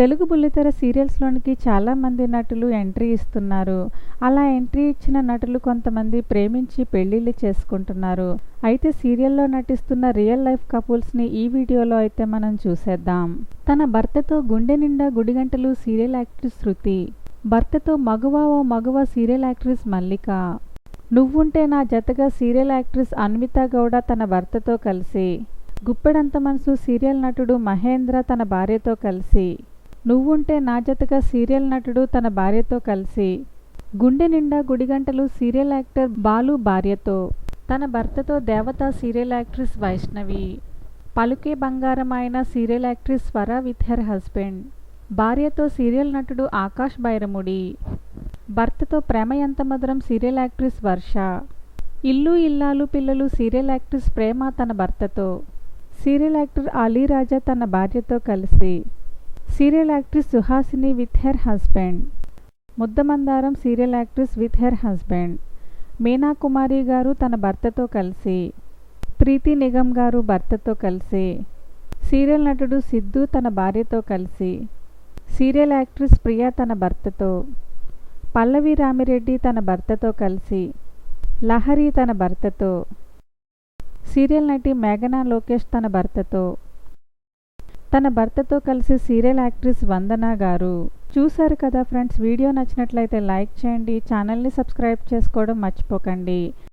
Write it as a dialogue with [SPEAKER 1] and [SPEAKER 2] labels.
[SPEAKER 1] తెలుగు బుల్లితెర సీరియల్స్లోనికి చాలామంది నటులు ఎంట్రీ ఇస్తున్నారు. అలా ఎంట్రీ ఇచ్చిన నటులు కొంతమంది ప్రేమించి పెళ్ళిళ్ళు చేసుకుంటున్నారు. అయితే సీరియల్లో నటిస్తున్న రియల్ లైఫ్ కపుల్స్ని ఈ వీడియోలో అయితే మనం చూసేద్దాం. తన భర్తతో గుండె నిండా గుడిగంటలు సీరియల్ యాక్ట్రెస్ శృతి. భర్తతో మగువ ఓ మగువ సీరియల్ యాక్ట్రెస్ మల్లిక. నువ్వుంటే నా జతగా సీరియల్ యాక్ట్రెస్ అన్విత గౌడ తన భర్తతో కలిసి. గుప్పెడంత మనసు సీరియల్ నటుడు మహేంద్ర తన భార్యతో కలిసి. నువ్వుంటే నా జతగా సీరియల్ నటుడు తన భార్యతో కలిసి గుండె నిండా గుడిగంటలు సీరియల్ యాక్టర్ బాలు భార్యతో తన భర్తతో దేవత సీరియల్ యాక్ట్రెస్ వైష్ణవి పలుకే బంగారం అయిన serial actress Swara with her husband భార్యతో సీరియల్ నటుడు ఆకాష్ బైరముడి భర్తతో ప్రేమ ఎంత మధురం సీరియల్ యాక్ట్రెస్ వర్ష ఇల్లు ఇల్లాలు పిల్లలు సీరియల్ యాక్ట్రెస్ ప్రేమ తన భర్తతో సీరియల్ యాక్టర్ అలీరాజా తన భార్యతో కలిసి serial actress Suhasini with her husband. Muddamandaram serial actress with her husband. Meena Kumari garu తన భర్తతో కలిసి ప్రీతి నిగమ్ గారు భర్తతో కలిసి సీరియల్ నటుడు సిద్ధు తన భార్యతో కలిసి సీరియల్ యాక్ట్రెస్ ప్రియా తన భర్తతో పల్లవి రామిరెడ్డి తన భర్తతో కలిసి లహరి తన భర్తతో సీరియల్ నటి మేఘనా లోకేష్ తన భర్తతో తన భర్తతో కలిసి సీరియల్ యాక్ట్రెస్ వందన గారు. చూశారు కదా ఫ్రెండ్స్ వీడియో నచ్చినట్లయితే లైక్ చేయండి ఛానల్ని సబ్స్క్రైబ్ చేసుకోవడం మర్చిపోకండి.